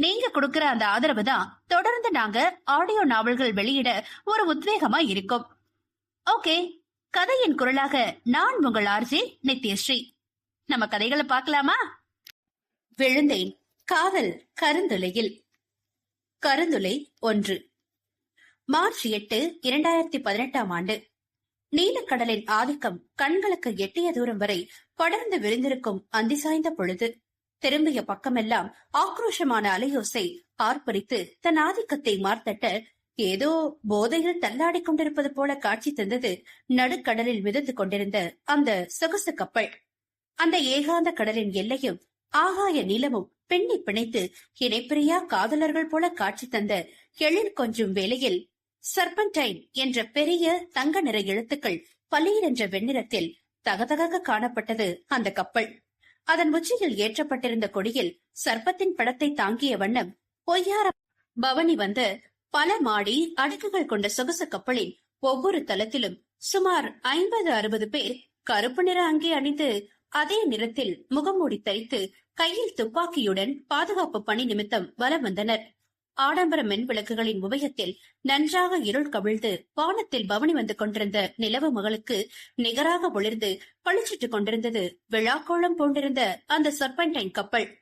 நீங்க கொடுக்கற அந்த ஆதரவு தான் தொடர்ந்து நாங்க ஆடியோ நாவல்கள் வெளியிட ஒரு உத்வேகமா இருக்கும். ஓகே கதையின் குரலாக நான் உங்கள் ஆர்ஜே நித்யஸ்ரீ. நம்ம கதைகளை பார்க்கலாமா? விழுந்தேன். காதல் கருந்துளையில். கருந்துளை ஒன்று. மார்ச் எட்டு இரண்டாயிரத்தி பதினெட்டாம் ஆண்டு. நீலக்கடலின் ஆதிக்கம் கண்களுக்கு எட்டிய தூரம் வரை படர்ந்து விரிந்திருக்கும் அந்தி சாய்ந்த பொழுது. திரும்பிய பக்கமெல்லாம் ஆக்ரோஷமான அலையோசை ஆர்ப்பரித்து தன் ஆதிக்கத்தை மார்த்தட்ட ஏதோ போதையில் தள்ளாடிக் கொண்டிருப்பது போல காட்சி தந்தது நடுக்கடலில் மிதந்து கொண்டிருந்த அந்த சொகுசு கப்பல். அந்த ஏகாந்த கடலின் எல்லையும் ஆகாய நீளமும் பெண்ணை பிணைத்து இணைப்பிரியா காதலர்கள் போல காட்சி தந்த எழில் கொஞ்சும் வேளையில் சர்பன்டைன் என்ற பெரிய தங்க நிற எழுத்துக்கள் பளிர் என்ற வெண்ணிறத்தில் தகதக காணப்பட்டது அந்த கப்பல். அதன் உச்சியில் ஏற்றப்பட்டிருந்த கொடியில் சர்ப்பத்தின் படத்தை தாங்கிய வண்ணம் பொய்யார பவனி வந்து பல மாடி அடுக்குகள் கொண்ட சொகுசு கப்பலின் ஒவ்வொரு தளத்திலும் சுமார் ஐம்பது அறுபது பேர் கருப்பு நிற அங்கே அணிந்து அதே நிறத்தில் முகமூடி தரித்து கையில் துப்பாக்கியுடன் பாதுகாப்பு பணி நிமித்தம் வலம் வந்தனர். ஆடம்பர மின் விளக்குகளின் உபயத்தில் நன்றாக இருள் கவிழ்ந்து வானத்தில் பவனி வந்து கொண்டிருந்த நிலவு மகளுக்கு நிகராக ஒளிர்ந்து பளிச்சிட்டுக் கொண்டிருந்தது. விழாக்கோளம் போன்றிருந்த அந்த சர்பன்டைன் கப்பல்.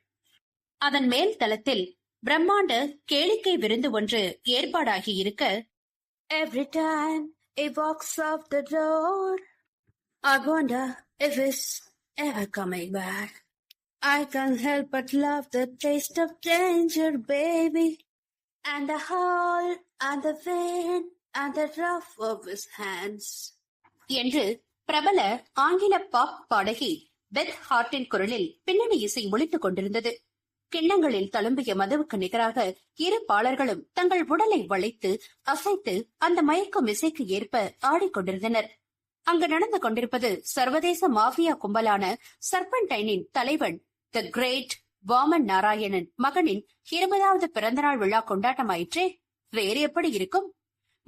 அதன் மேல் தளத்தில் பிரம்மாண்ட கேளிக்கை விருந்து ஒன்று ஏற்பாடாகி இருக்க every time it walks off the door I wonder if it's ever coming back. I can't help but love the taste of danger, baby. And the hall, and the vein, and the rough of his hands. என்று பிரபல ஆங்கில pop பாடகி பெத் ஹார்ட்டின் குரலில் பின்னணி இசை ஒழித்துக் கொண்டிருந்தது கிண்ணங்களில் தழும்பிய மதுவுக்கு நிகராக இரு பாலர்களும் தங்கள் உடலை வளைத்து அசைத்து அந்த மயக்கும் இசைக்கு ஏற்ப ஆடிக்கொண்டிருந்தனர் அங்கு நடந்து கொண்டிருப்பது சர்வதேச மாஃபியா கும்பலான சர்பன்டைனின் தலைவன் த கிரேட் வாமன் நாராயணன் மகனின் இருபதாவது பிறந்தநாள் விழா கொண்டாட்டமாயிற்றே? வேறு எப்படி இருக்கும்?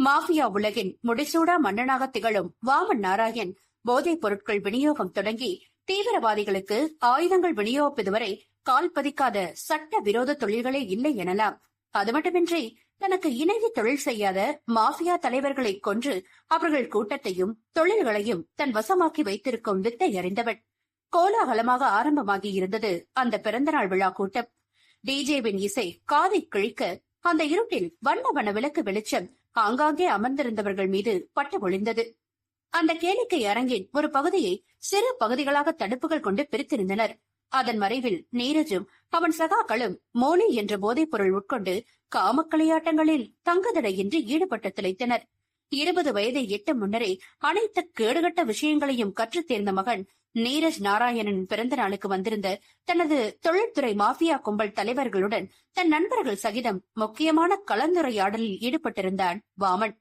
மாஃபியா உலகின் முடிசூடா மன்னனாக திகழும் வாமன் நாராயண் போதைப் பொருட்கள் விநியோகம் தொடங்கி தீவிரவாதிகளுக்கு ஆயுதங்கள் விநியோகிப்பது வரை கால் பதிக்காத சட்ட விரோத தொழில்களே இல்லை எனலாம். அது மட்டுமின்றி தனக்கு இணைந்து தொழில் செய்யாத மாஃபியா தலைவர்களை கொன்று அவர்கள் கூட்டத்தையும் தொழில்களையும் தன் வசமாக்கி வைத்திருக்கும் வித்தை அறிந்தவன். கோலாகலமாக ஆரம்பமாகி இருந்தது அந்த பிறந்தநாள் விழா கூட்டம். டிஜேவின் இசை காதை கிழிக்க அந்த இருட்டில் வண்ண வண்ண விளக்கு வெளிச்சம் ஆங்காங்கே அமர்ந்திருந்தவர்கள் மீது பட்டு ஒளிந்தது. அந்த கேளிக்கை அரங்கின் ஒரு பகுதியை சிறு பகுதிகளாக தடுப்புகள் கொண்டு பிரித்திருந்தனர். அதன் மறைவில் நீரஜும் அவன் சகாக்களும் மோனி என்ற போதைப் பொருள் உட்கொண்டு காமக்கலையாட்டங்களில் தங்குதடையின்றி ஈடுபட்டு திளைத்தனர். இருபது வயதை எட்டு முன்னரே அனைத்து கேடுகட்ட விஷயங்களையும் கற்றுத் தேர்ந்த மகன் நீரஜ் நாராயணன் பிறந்த நாளுக்கு வந்திருந்த தனது தொழில்துறை மாஃபியா கும்பல் தலைவர்களுடன் தன் நண்பர்கள் சகிதம் முக்கியமான கலந்துரையாடலில் ஈடுபட்டிருந்தான் வாமன்.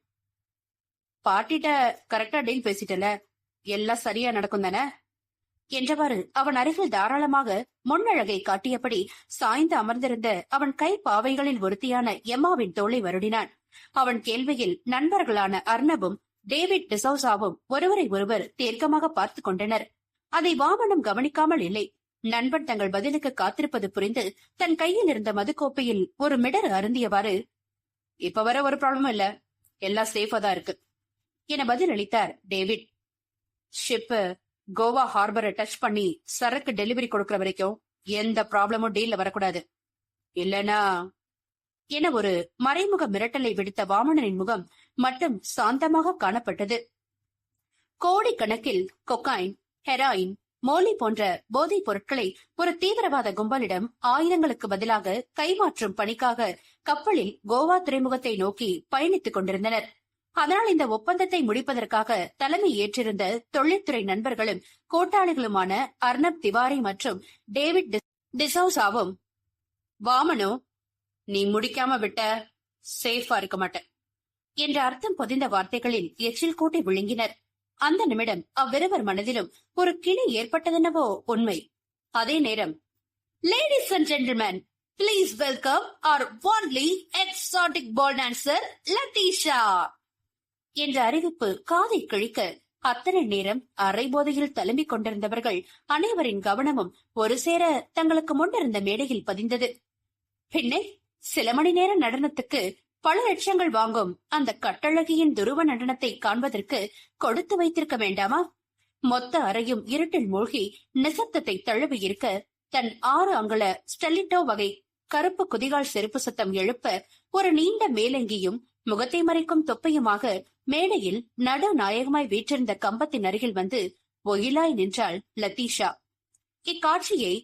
பாட்டிட்ட கரெக்டா டீல் பேசிட்டல. எல்லாம் சரியா நடக்கும் தானே? என்றவாறு அவன் அருகில் தாராளமாக முன்னழகை காட்டியபடி சாய்ந்து அமர்ந்திருந்த அவன் கை பாவைகளில் ஒருத்தியான எம்மாவின் தோளை வருடினான். அவன் கேள்வியில் நண்பர்களான அர்ணவும் டேவிட் டிசௌசாவும் ஒருவரை ஒருவர் தீர்க்கமாக பார்த்து கொண்டனர். அதை வாமனம் கவனிக்காமல் இல்லை. நண்பன் தங்கள் பதிலுக்கு காத்திருப்பது புரிந்து தன் கையில் இருந்த மதுக்கோப்பையில் ஒரு மிடர் அருந்தியவாறு இப்ப வர ஒரு ப்ராப்ளமும் இல்ல. எல்லாம் சேஃபா தான் இருக்கு. என பதில் அளித்தார் டேவிட். ஷிப்பு கோவா ஹார்பரை டச் பண்ணி சரக்கு டெலிவரி கொடுக்கற வரைக்கும் எந்த ப்ராப்ளமும் டீல்ல வரக்கூடாது. இல்லனா என ஒரு மறைமுக மிரட்டலை விடுத்த வாமனனின் முகம் மட்டும் சாந்தமாக காணப்பட்டது. கோடிக்கணக்கில் கொக்காயின் ஹெராயின் மோலி போன்ற போதைப் பொருட்களை ஒரு தீவிரவாத கும்பலிடம் ஆயுதங்களுக்கு பதிலாக கைமாற்றும் பணிக்காக கப்பலில் கோவா துறைமுகத்தை நோக்கி பயணித்துக் கொண்டிருந்தனர். அதனால் இந்த ஒப்பந்தத்தை முடிப்பதற்காக தலைமை ஏற்றிருந்த தொழில்துறை நண்பர்களும் கூட்டாளிகளுமான அர்னப் திவாரி மற்றும் டேவிட் டிசௌசாவும் வாமனோ நீ முடிக்காம விட்ட சேஃபா இருக்க மாட்டேன் என்ற அர்த்தம் பொதிந்த வார்த்தைகளில் எச்சில் கூட்டி விழுங்கினர். அந்த நிமிடம் அவ்விருவர் மனதிலும் ஒரு கிளி ஏற்பட்டதெனவோ உண்மை. அதே நேரம் ladies and gentlemen please welcome our only exotic pole dancer Latisha என்ற அறிவிப்பு காதை கிழிக்க அத்தனை நேரம் அரை போதையில் தழும்பிக் கொண்டிருந்தவர்கள் அனைவரின் கவனமும் ஒரு சேர தங்களுக்கு முன்னிருந்த மேடையில் பதிந்தது. பின்னே சில மணி நேர நடனத்துக்கு பல லட்சங்கள் வாங்கும் அந்த கட்டழகியின் துருவ நடனத்தை காண்பதற்கு கொடுத்து வைத்திருக்க வேண்டாமா? மொத்த அறையும் இருட்டில் மூழ்கி நிசப்தத்தை தழுவி இருக்க தன் ஆறு அங்குல ஸ்டெலிட்டோ வகை கருப்பு குதிகால் செருப்பு சத்தம் எழுப்ப ஒரு நீண்ட மேலங்கியும் முகத்தை மறைக்கும் தொப்பையுமாக மேடையில் நடு நாயகமாய் வீற்றிருந்த கம்பத்தின் அருகில் வந்து ஒயிலாய் நின்றாள் லத்தீஷா இக்காட்சியை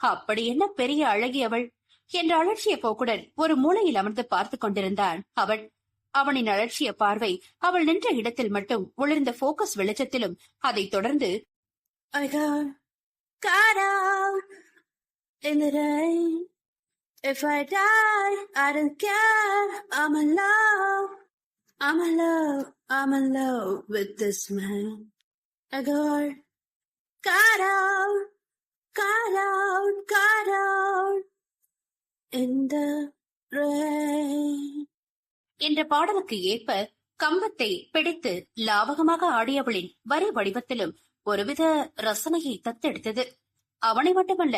அப்படி என்ன பெரிய அழகி அவள் என்ற அலட்சிய போக்குடன் ஒரு மூலையில் அமர்ந்து பார்த்து கொண்டிருந்தான் அவன் அவனின் அலட்சிய பார்வை அவள் நின்ற இடத்தில் மட்டும் ஒளிர்ந்த போக்கஸ் வெளிச்சத்திலும் அதைத் தொடர்ந்து If I die, I don't care. I'm in love. I'm in love. I'm in love with this man. என்ற பாடலுக்கு ஏற்ப கம்பத்தை பிடித்து லாவகமாக ஆடியவளின் வரி வடிவத்திலும் ஒருவித ரசனையை தத்தெடுத்தது. அவனை மட்டுமல்ல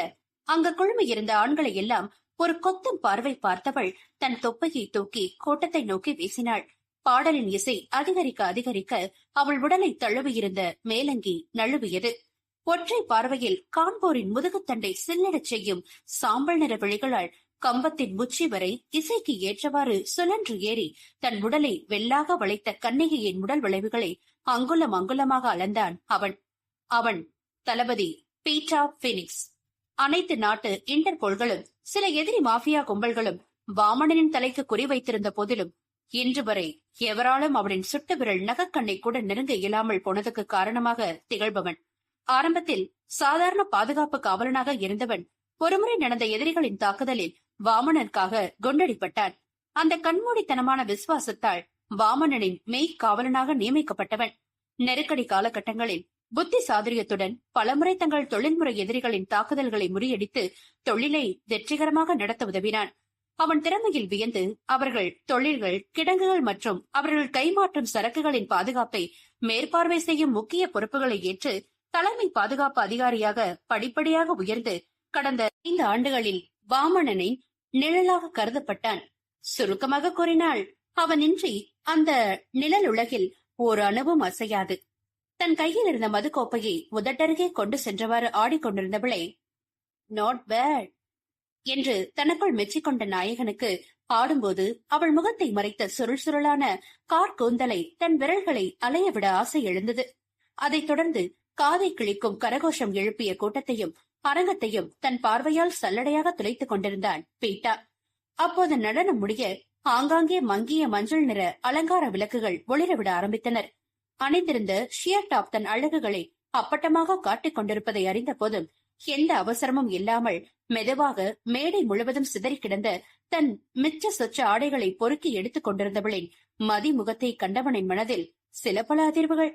அங்க குழுமி இருந்த ஆண்களை எல்லாம் ஒரு கொத்தும் பார்வை பார்த்தவள் தன் தொப்பையை தூக்கி கோட்டத்தை நோக்கி வீசினாள். பாடலின் இசை அதிகரிக்க அதிகரிக்க அவள் உடலை தழுவியிருந்த மேலங்கி நழுவியது. ஒற்றை பார்வையில் காண்போரின் முதுகுத்தண்டை சில்லடச் செய்யும் சாம்பல் நிற விழிகளால் கம்பத்தின் உச்சி வரை இசைக்கு ஏற்றவாறு சுழன்று ஏறி தன் உடலை வெள்ளாக வளைத்த கண்ணிகையின் உடல் விளைவுகளை அங்குலம் அங்குலமாக அளந்தான் அவன். அவன் தளபதி பீட்டா பினிக்ஸ் அனைத்து நாட்டு இன்டர்போல்களும் சில எதிரி மாஃபியா கும்பல்களும் வாமனனின் தலைக்கு குறிவைத்திருந்த போதிலும் இன்று வரை எவராலும் அவனின் சுட்டு விரல் நகக்கண்ணை கூட நெருங்க இயலாமல் போனதுக்கு காரணமாக திகழ்பவன். ஆரம்பத்தில் சாதாரண பாதுகாப்பு காவலனாக இருந்தவன் ஒருமுறை நடந்த எதிரிகளின் தாக்குதலில் வாமனனுக்காக குண்டடிப்பட்டான். அந்த கண்மூடித்தனமான விசுவாசத்தால் வாமனனின் மெய் காவலனாக நியமிக்கப்பட்டவன். நெருக்கடி காலகட்டங்களில் புத்தி சாதுரியத்துடன் பலமுறை தங்கள் தொழில்முறை எதிரிகளின் தாக்குதல்களை முறியடித்து தொழிலை வெற்றிகரமாக நடத்த உதவினான். அவன் திறமையில் வியந்து அவர்கள் தொழில்கள் கிடங்குகள் மற்றும் அவர்கள் கைமாற்றும் சரக்குகளின் பாதுகாப்பை மேற்பார்வை செய்யும் முக்கிய பொறுப்புகளை ஏற்று தலைமை பாதுகாப்பு அதிகாரியாக படிப்படியாக உயர்ந்து கடந்த ஐந்து ஆண்டுகளில் வாமணனை நிழலாக கருதப்பட்டான். சுருக்கமாக கூறினால் அவனின்றி அந்த நிழல் உலகில் ஒரு அணுவும் அசையாது. தன் கையில் இருந்த மதுக்கோப்பையை உதட்டருகே கொண்டு சென்றவாறு ஆடிக்கொண்டிருந்தவளே நாட் பேட் என்று தனக்குள் மெச்சிக்கொண்ட நாயகனுக்கு ஆடும்போது அவள் முகத்தை மறைத்த சுருள் சுருளான கார் கூந்தலை தன் விரல்களை அலையவிட ஆசை எழுந்தது. அதைத் தொடர்ந்து காதை கிழிக்கும் கரகோஷம் எழுப்பிய கூட்டத்தையும் அரங்கத்தையும் தன் பார்வையால் சல்லடையாக துளைத்துக் கொண்டிருந்தான் பீட்டா. அப்போது நடனம் முடிய ஆங்காங்கே மங்கிய மஞ்சள் நிற அலங்கார விளக்குகள் ஒளிரவிட ஆரம்பித்தனர். அணிந்திருந்த ஷியர் டாப் தன் அழகுகளை அப்பட்டமாக காட்டிக் கொண்டிருப்பதை அறிந்த போதும் எந்த அவசரமும் இல்லாமல் மெதுவாக மேடை முழுவதும் சிதறி கிடந்த தன் மிச்ச சொச்ச ஆடைகளை பொறுக்கி எடுத்துக் கொண்டிருந்தவளின் மதிமுகத்தை கண்டவனின் மனதில் சில பல அதிர்வுகள்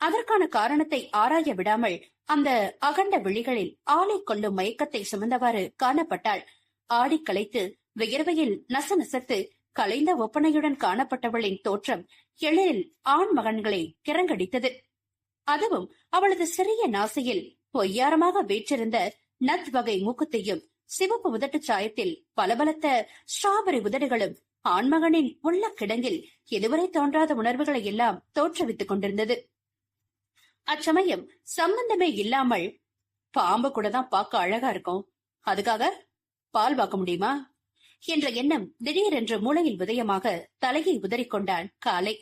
அதற்கான காரணத்தை ஆராய விடாமல் அந்த அகண்ட விழிகளில் ஆளை கொள்ளும் மயக்கத்தை சுமந்தவாறு காணப்பட்டாள். ஆடி களைத்து வியர்வையில் நசநசத்து கலைந்த ஒப்பனையுடன் காணப்பட்டவளின் தோற்றம் எழிலில் ஆண் மகன்களை கிறங்கடித்தது. அதுவும் அவளது சிறிய நாசியில் பொய்யாரமாக வீற்றிருந்த நத் வகை மூக்குத்தையும் சிவப்பு உதட்டு சாயத்தில் பலபலத்த ஸ்ட்ராபெரி உதடுகளும் ஆண்மகனின் உள்ள கிடங்கில் இதுவரை தோன்றாத உணர்வுகளை எல்லாம் தோற்றுவித்துக் கொண்டிருந்தது. அச்சமயம் சம்பந்தமே இல்லாமல் பாம்பு கூட தான் பார்க்க அழகா இருக்கும். அதுக்காக பால் பார்க்க முடியுமா? என்ற எண்ணம் திடீரென்று மூளையில் உதயமாக தலையை உதறிக்கொண்டான் காலை.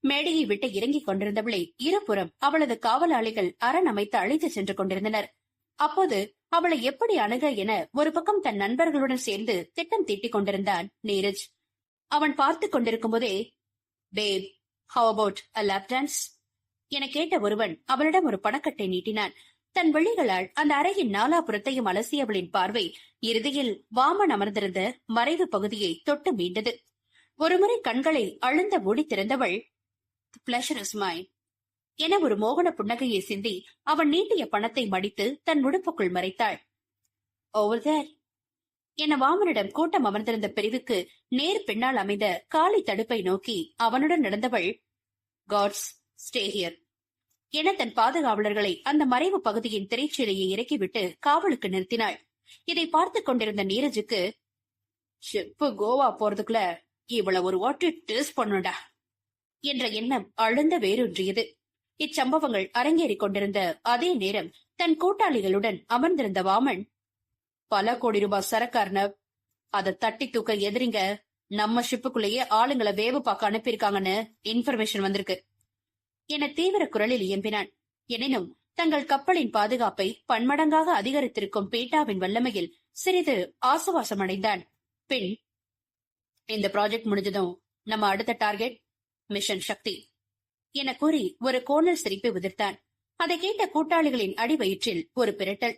மேடையை விட்டு இறங்கிக் கொண்டிருந்தவளை இருபுறம் அவளது காவலாளிகள் அரண் அமைத்து அழைத்து சென்று கொண்டிருந்தனர். அப்போது அவளை எப்படி அணுக என ஒரு பக்கம் தன் நண்பர்களுடன் சேர்ந்து திட்டம் தீட்டிக் கொண்டிருந்தான் நீரஜ். அவன் பார்த்துக் கொண்டிருக்கும் போதே babe how about a lap dance என கேட்ட ஒருவன் அவளிடம் ஒரு பணக்கட்டை நீட்டினான். தன் விழிகளால் அந்த அறையின் நாலாபுரத்தையும் அலசியவளின் பார்வை இறுதியில் வாமன் அமர்ந்திருந்த மறைவு பகுதியை தொட்டு மீண்டது. ஒருமுறை கண்களை அழுந்த மூடி திறந்தவள் பிளஷர் இஸ் மைன் என ஒரு மோகன புன்னகையை சிந்தி அவன் நீட்டிய பணத்தை மடித்து தன் உடுப்புக்குள் மறைத்தாள். ஓவர் தேர் என வாமனிடம் கூட்டம் அமர்ந்திருந்த பிரிவுக்கு நேர் பின்னால் அமைந்த காலி தடுப்பை நோக்கி அவனுடன் நடந்தவள் காட்ஸ் ஸ்டே ஹியர் என தன் பாதுகாவலர்களை அந்த மறைவு பகுதியின் திரைச்சீலையை இறக்கிவிட்டு காவலுக்கு நிறுத்தினாள். இதை பார்த்துக் கொண்டிருந்த நீரஜுக்கு ஷிப்பு கோவா போறதுக்குள்ள இவள ஒரு வாட்டி டேஸ்ட் பண்ணுடா என்ற எண்ணம் அழுந்த வேரூன்றியது. இச்சம்பவங்கள் அரங்கேறிக் கொண்டிருந்த அதே நேரம் தன் கூட்டாளிகளுடன் அமர்ந்திருந்த வாமன் பல கோடி ரூபாய் சரக்காரன அதை தட்டி தூக்க எதிரிங்க நம்ம ஷிப்புக்குள்ளேயே ஆளுங்களை வேவு பார்க்க அனுப்பியிருக்காங்கன்னு இன்ஃபர்மேஷன் வந்திருக்கு. என தீவிர குரலில் இயம்பினான். எனினும் தங்கள் கப்பலின் பாதுகாப்பை பன்மடங்காக அதிகரித்திருக்கும் பேட்டாவின் வல்லமையில் சிறிது ஆசுவாசம் அடைந்தான் பின் இந்த ப்ராஜெக்ட் முடிஞ்சதும் நம்ம அடுத்த டார்கெட் மிஷன் சக்தி என கூறி ஒரு கோணல் சிரிப்பை உதிர்த்தான். அதை கேட்ட கூட்டாளிகளின் அடிவயிற்றில் ஒரு பிரட்டல்.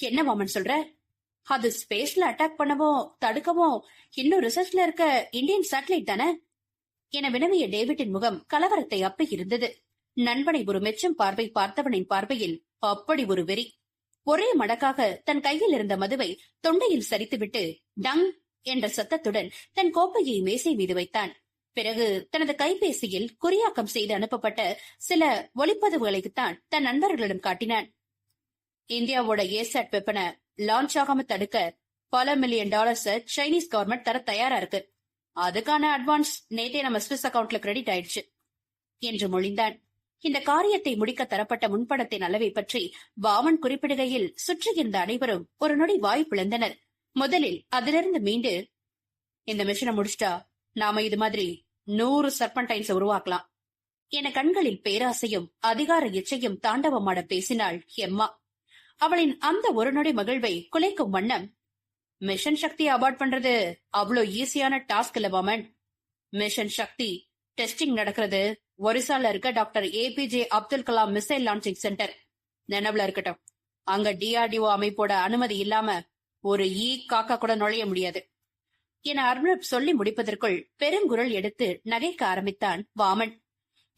என்ன மாமன் சொல்ற? அது ஸ்பேஸ்ல அட்டாக் பண்ணவும் தடுக்கவும் இன்னும் ரிசர்ச்ல இருக்க இந்தியன் சேட்டலைட் தானே? என வினவிய டேவிட்டின் முகம் கலவரத்தை அப்பி இருந்தது. நண்பனை ஒரு மெச்சம் பார்வை பார்த்தவனின் பார்வையில் அப்படி ஒரு வெறி. ஒரே மடக்காக தன் கையில் இருந்த மதுவை தொண்டையில் சரித்துவிட்டு டங் என்ற சத்தத்துடன் தன் கோப்பையை மேசை மீது வைத்தான். பிறகு தனது கைபேசியில் குறியாக்கம் செய்து அனுப்பப்பட்ட சில ஒளிப்பதிவுகளைத்தான் தன் நண்பர்களிடம் காட்டினான். இந்தியாவோட ஏசாட் வெப்பனை லான்ச் ஆகாம தடுக்க பல மில்லியன் டாலர்ஸ் சைனீஸ் கவர்மெண்ட் தர தயாரா இருக்கு. அதுக்கான அட்வான்ஸ் நேத்தே நம்ம ஸ்விஸ் அக்கவுண்ட்ல கிரெடிட் ஆயிடுச்சு. என்று மொழிந்தான். இந்த காரியத்தை முடிக்க தரப்பட்ட முன்படத்தின் அளவை பற்றி வாமன் குறிப்பிடுகையில் சுற்றியிருந்த அனைவரும் ஒரு நொடி வாய் பிளந்தனர். முதலில் அதிலிருந்து மீண்டு இந்த மிஷினை முடிச்சிட்டா? நாம இது மாதிரி நூறு சர்பன்டைன்ஸ் உருவாக்கலாம். என கண்களில் பேராசையும் அதிகார இச்சையும் தாண்டவமாட பேசினாள் எம்மா அவளின் அந்த ஒரு நொடி மகிழ்வை குலைக்கும் வண்ணம் மிஷன் சக்தி அவார்ட் பண்றது அவ்வளோ ஈஸியான டாஸ்க் இல்ல வாமன் மிஷன் சக்தி டெஸ்டிங் நடக்கிறது. ஒரிசால இருக்க doctor APJ Abdul Kalam missile launching centre. நினைவுல இருக்கட்டும். அங்க டிஆர்டிஓ அமைப்போட அனுமதி இல்லாம ஒரு ஈ காக்கா கூட நுழைய முடியாது. என அர்ணப் சொல்லி முடிப்பதற்குள் பெருங்குரல் எடுத்து நகைக்க ஆரம்பித்தான் வாமன்.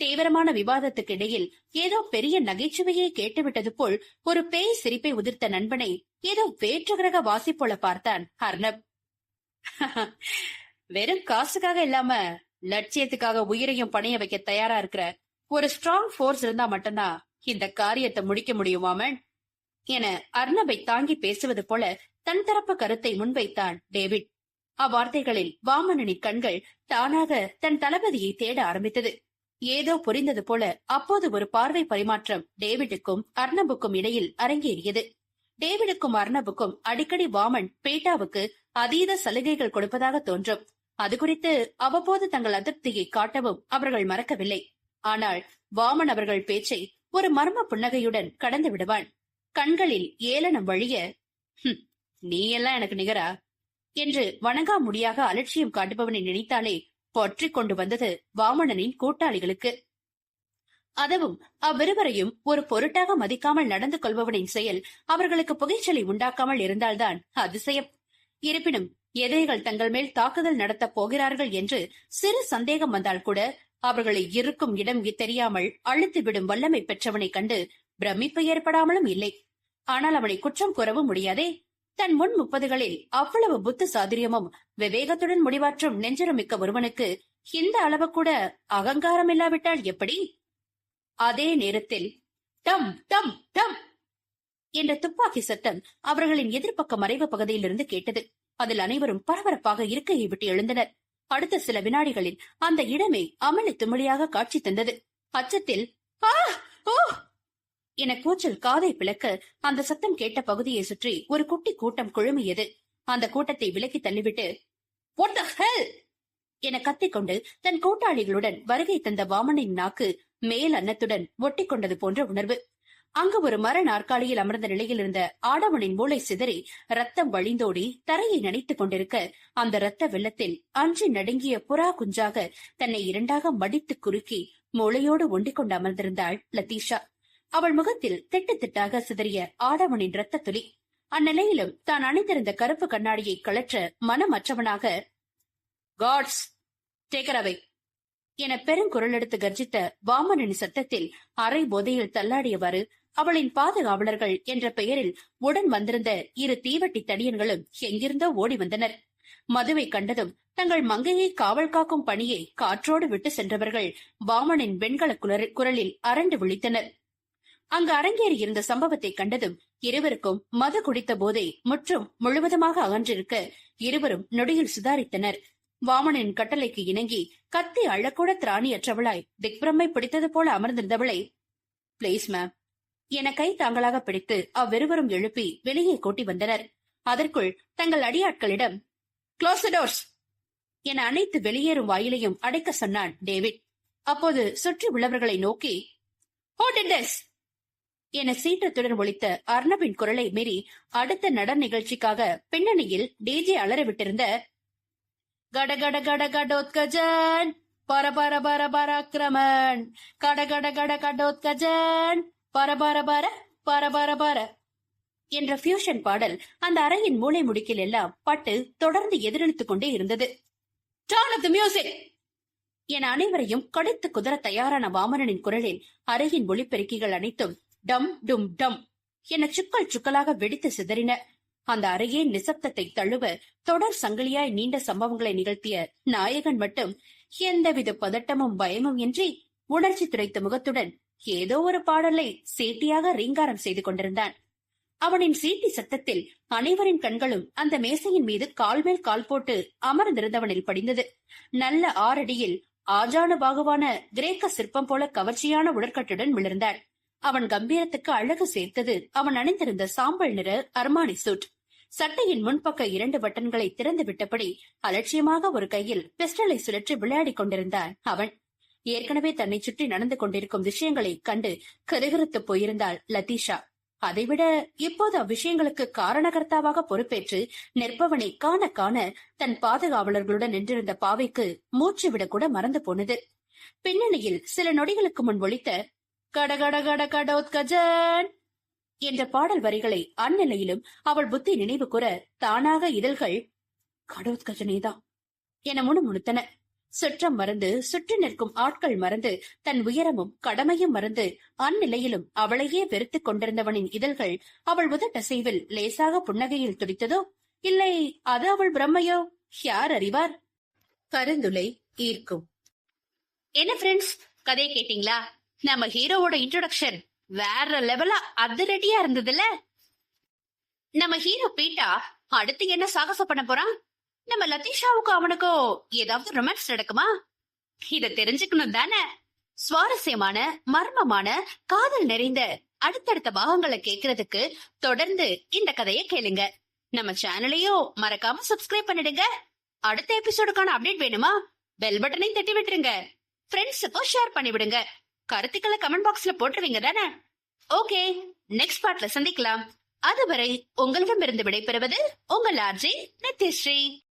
தீவிரமான விவாதத்துக்கு இடையில் ஏதோ பெரிய நகைச்சுவையை கேட்டுவிட்டது போல் ஒரு பேய் சிரிப்பை உதிர்த்த நண்பனை ஏதோ வேற்று கிரக வாசி போல பார்த்தான் அர்ணப். வெறும் காசுக்காக இல்லாம லட்சியத்துக்காக உயிரையும் பணைய வைக்க தயாரா இருக்கிற ஒரு ஸ்ட்ராங் ஃபோர்ஸ் இருந்தா மட்டும்தான் இந்த காரியத்தை முடிக்க முடியுமாமன் என அர்ணபை தாங்கி பேசுவது போல தன் தரப்பு கருத்தை முன்வைத்தான் டேவிட். அவ்வார்த்தைகளில் வாமனனின் கண்கள் தானாக தன் தளபதியை தேட ஆரம்பித்தது. ஏதோ புரிந்தது போல அப்போது ஒரு பார்வை பரிமாற்றம் டேவிடுக்கும் அர்ணபுக்கும் இடையில் அரங்கேறியது. டேவிடுக்கும் அர்ணபுக்கும் அடிக்கடி வாமன் பேட்டாவுக்கு அதீத சலுகைகள் கொடுப்பதாக தோன்றும். அது குறித்து அவ்வப்போது தங்கள் அதிருப்தியை காட்டவும் அவர்கள் மறக்கவில்லை. ஆனால் வாமன் அவர்கள் பேச்சை ஒரு மர்ம புன்னகையுடன் கடந்து விடுவான். கண்களில் ஏளனம் வழிய நீ எல்லாம் எனக்கு நிகரா என்று வணங்கா முடியாக அலட்சியம் காட்டுபவனை நினைத்தாலே பொற்றிக் கொண்டு வந்தது வாமணனின் கூட்டாளிகளுக்கு. அதுவும் அவ்விருவரையும் ஒரு பொருட்டாக மதிக்காமல் நடந்து கொள்பவனின் செயல் அவர்களுக்கு புகைச்சலை உண்டாக்காமல் இருந்தால்தான் அதிசயம். இருப்பினும் எதிரிகள் தங்கள் மேல் தாக்குதல் நடத்தப் போகிறார்கள் என்று சிறு சந்தேகம் வந்தால் கூட அவர்களை இருக்கும் இடம் தெரியாமல் அழுத்திவிடும் வல்லமை பெற்றவனை கண்டு பிரமிப்பு ஏற்படாமலும் இல்லை. ஆனால் அவனை குற்றம் கூறவும் முடியாதே. தன் முன் முப்பதுகளில் அவ்வளவு புத்த சாதுரியமும் விவேகத்துடன் முடிவாற்றும் நெஞ்சுரமிக்க ஒருவனுக்கு இந்த அளவு கூட அகங்காரம் இல்லாவிட்டால் எப்படி? அதே நேரத்தில் டம் டம் டம் என்ற துப்பாக்கி சத்தம் அவர்களின் எதிர்ப்பக்க மறைவு பகுதியிலிருந்து கேட்டது. அதில் அனைவரும் பரபரப்பாக இருக்கையை விட்டு எழுந்தனர். அடுத்த சில வினாடிகளில் அந்த இடமே அமளி துமளியாக காட்சி தந்தது. அச்சத்தில் ஆ ஓ! என கூச்சல் காதை பிளக்க அந்த சத்தம் கேட்ட பகுதியை சுற்றி ஒரு குட்டி கூட்டம் குழுமியது. அந்த கூட்டத்தை விலக்கி தள்ளிவிட்டு என கத்திக்கொண்டு தன் கூட்டாளிகளுடன் வருகை தந்த வாமனின் நாக்கு மேல் அன்னத்துடன் ஒட்டி கொண்டது போன்ற உணர்வு. அங்கு ஒரு மர நாற்காலியில் அமர்ந்த நிலையில் இருந்த ஆடவனின் மூளை சிதறி ரத்தம் வழிந்தோடி தரையை நனைத்துக் கொண்டிருக்க அந்த ரத்த வெள்ளத்தில் அன்று நடுங்கிய புறா குஞ்சாக தன்னை இரண்டாக மடித்து குறுக்கி மூளையோடு ஒண்டிக் கொண்டு அமர்ந்திருந்தாள் லத்தீஷா அவள் முகத்தில் திட்டு திட்டாக சிதறிய ஆடவனின் ரத்த துளி. அந்நிலையிலும் தான் அணிந்திருந்த கருப்பு கண்ணாடியை கழற்ற மனமற்றவனாக காட்ஸ் டேக்கரவை என பெருங்குரல் எடுத்து கர்ஜித்த வாமனின் சத்தத்தில் அரை போதையில் தள்ளாடியவாறு அவளின் பாதுகாவலர்கள் என்ற பெயரில் உடன் வந்திருந்த இரு தீவட்டி தடியன்களும் எங்கிருந்தோ ஓடி வந்தனர். மதுவை கண்டதும் தங்கள் மங்கையை காவல் காக்கும் பணியை காற்றோடு விட்டு சென்றவர்கள் வாமனின் வெண்கல குரலில் அரண்டு விழித்தனர். அங்கு அரங்கேறி இருந்த சம்பவத்தை கண்டதும் இருவருக்கும் மது குடித்த போதை முற்றும் முழுவதுமாக அகன்றிருக்க இருவரும் நொடியில் சுதாரித்தனர். வாமனின் கட்டளைக்கு இணங்கி கத்தி அழக்கூட திராணியற்றவளாய். திக்பிரமை பிடித்தது போல அமர்ந்திருந்தவளை பிளீஸ் மேம் என கை தாங்களாக பிடித்து அவ்விருவரும் எழுப்பி வெளியே கூட்டி வந்தனர். அதற்குள் தங்கள் அடியாட்களிடம் க்ளோஸ் டோர்ஸ் என அனைத்து வெளியேறும் வாயிலையும் அடைக்க சொன்னான் டேவிட். அப்போது சுற்றி உள்ளவர்களை நோக்கி ஹோ did என சீற்றத்துடன் ஒழித்த அர்ணபின் குரலை மீறி அடுத்த நடன நிகழ்ச்சிக்காக பின்னணியில் டிஜே அலற விட்டிருந்த கட கட கட கடோத்கஜன். பர பர பர பராக்கிரமன். கட கட கட கடோத்கஜன். பர பர பர பர பர பர. என்ற ஃபியூஷன் பாடல் அந்த அறையின் மூளை முடுக்கில் எல்லாம் பட்டு தொடர்ந்து எதிரொலித்துக் கொண்டே இருந்தது. Turn up the என அனைவரையும் கடித்து குதர தயாரான வாமனனின் குரலில் அறையின் ஒளிப்பெருக்கிகள் அனைத்தும் டம் டும் டம் என சுக்கல் சுக்கலாக வெடித்து சிதறின. அந்த அறையே நிசப்தத்தை தழுவ தொடர் சங்கிலியாய் நீண்ட சம்பவங்களை நிகழ்த்திய நாயகன் மட்டும் எந்தவித பதட்டமும் பயமும் இன்றி உணர்ச்சி துடைத்த முகத்துடன் ஏதோ ஒரு பாடலை சேட்டியாக ரீங்காரம் செய்து கொண்டிருந்தான். அவனின் சீட்டி சத்தத்தில் அனைவரின் கண்களும் அந்த மேசையின் மீது கால் மேல் கால் போட்டு அமர்ந்திருந்தவனில் படிந்தது. நல்ல ஆறடியில் ஆஜானு பாகுவான கிரேக்க சிற்பம் போல கவர்ச்சியான உடற்கட்டுடன் விழுந்தான் அவன் கம்பீரத்துக்கு அழகு சேர்த்தது அவன் அணிந்திருந்த சாம்பல் நிற அர்மானி சூட். சட்டையின் முன்பக்க இரண்டு பட்டன்களை திறந்து விட்டபடி அலட்சியமாக ஒரு கையில் பிஸ்டலை சுழற்றி விளையாடிக் கொண்டிருந்தான் அவன். ஏற்கனவே தன்னை சுற்றி நடந்து கொண்டிருக்கும் விஷயங்களை கண்டு கருகருத்து போயிருந்தாள் லதீஷா. அதைவிட இப்போது அவ்விஷயங்களுக்கு காரணகர்த்தாவாக பொறுப்பேற்று நிற்பவனை காண காண தன் பாதுகாவலர்களுடன் நின்றிருந்த பாவைக்கு மூச்சு விட கூட மறந்து போனது. பின்னணியில் சில நொடிகளுக்கு முன் ஒழித்த கடகட கட கடோத்கஜன்! என்ற பாடல் வரிகளை அந்நிலையிலும் அவள் புத்தி நினைவு கூற தானாக இதழ்கள் கடோத்கஜனேதான் என முணுமுணுத்தன. சுற்றம் மறந்து சுற்றி நிற்கும் ஆட்கள் மறந்து தன் உயரமும் கடமையும் மறந்து அந்நிலையிலும் அவளையே வெறுத்துக் கொண்டிருந்தவனின் இதழ்கள் அவள் உதட்டசைவில் லேசாக புன்னகையில் துடித்ததோ? இல்லை அது அவள் பிரம்மையோ? யார் அறிவார்? கருந்துளை ஈர்க்கும். என்ன ஃப்ரெண்ட்ஸ் கதையை கேட்டீங்களா? நம்ம ஹீரோவோட இன்ட்ரோடக்ஷன் வேற லெவலா அதிரடியா இருந்ததுல? நம்ம ஹீரோ பீட்டா அடுத்து என்ன சாகசம் பண்ண போறான்? நம்ம லதீஷாவுக்கும் அவனுக்கும் ஏதாவது ரொமான்ஸ் நடக்குமா? இத தெரிஞ்சுக்கணும் தானே? சுவாரஸ்யமான மர்மமான காதல் நிறைந்த அடுத்தடுத்த பாகங்களை கேக்குறதுக்கு தொடர்ந்து இந்த கதையை கேளுங்க. நம்ம சேனலையும் மறக்காம சப்ஸ்கிரைப் பண்ணிடுங்க. அடுத்த எபிசோடுக்கான அப்டேட் வேணுமா? பெல் பட்டனையும் தட்டி விட்டுருங்க. ஃப்ரெண்ட்ஸுக்கும் ஷேர் பண்ணி விடுங்க கருத்துக்களை கமெண்ட் பாக்ஸ்ல போட்டுருவீங்க தானே? ஓகே நெக்ஸ்ட் பார்ட்ல சந்திக்கலாம். அதுவரை உங்களிடமிருந்து விடைபெறுவது உங்கள் ஆர்ஜி நித்யஸ்ரீ